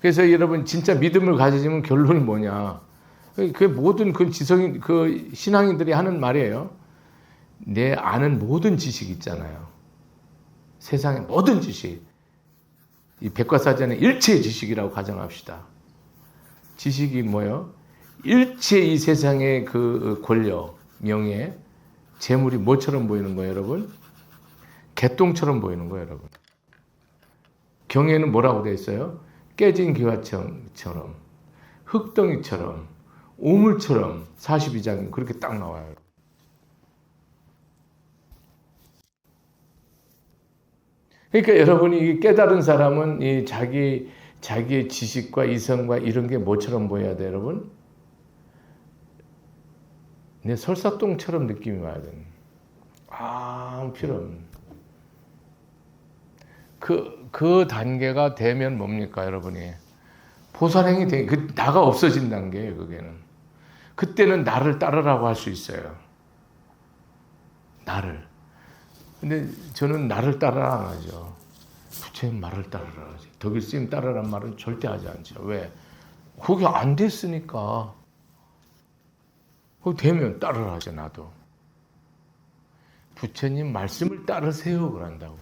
그래서 여러분 진짜 믿음을 가지면 결론이 뭐냐? 그 모든 그 지성인 그 신앙인들이 하는 말이에요. 내 아는 모든 지식 있잖아요. 세상의 모든 지식. 이 백과사전의 일체 지식이라고 가정합시다. 지식이 뭐요? 일체 이 세상의 그 권력, 명예, 재물이 뭐처럼 보이는 거예요, 여러분? 개똥처럼 보이는 거예요, 여러분. 경에는 뭐라고 되어 있어요? 깨진 기와처럼, 흙덩이처럼, 오물처럼 42장 그렇게 딱 나와요. 그러니까 여러분이 깨달은 사람은 이 자기 자기의 지식과 이성과 이런 게 뭐처럼 보여야 돼, 여러분? 내 설사똥처럼 느낌이 와야 돼. 아무 필요 없는. 그, 그 단계가 되면 뭡니까, 여러분이? 보살행이 되, 그, 나가 없어진 단계예요, 그게는. 그때는 나를 따르라고 할 수 있어요. 나를. 근데 저는 나를 따르라 안 하죠. 부처님 말을 따르라 하지. 덕일 스님 따르란 말은 절대 하지 않죠. 왜? 그게 안 됐으니까. 그거 되면 따르라 하죠, 나도. 부처님 말씀을 따르세요, 그런다고.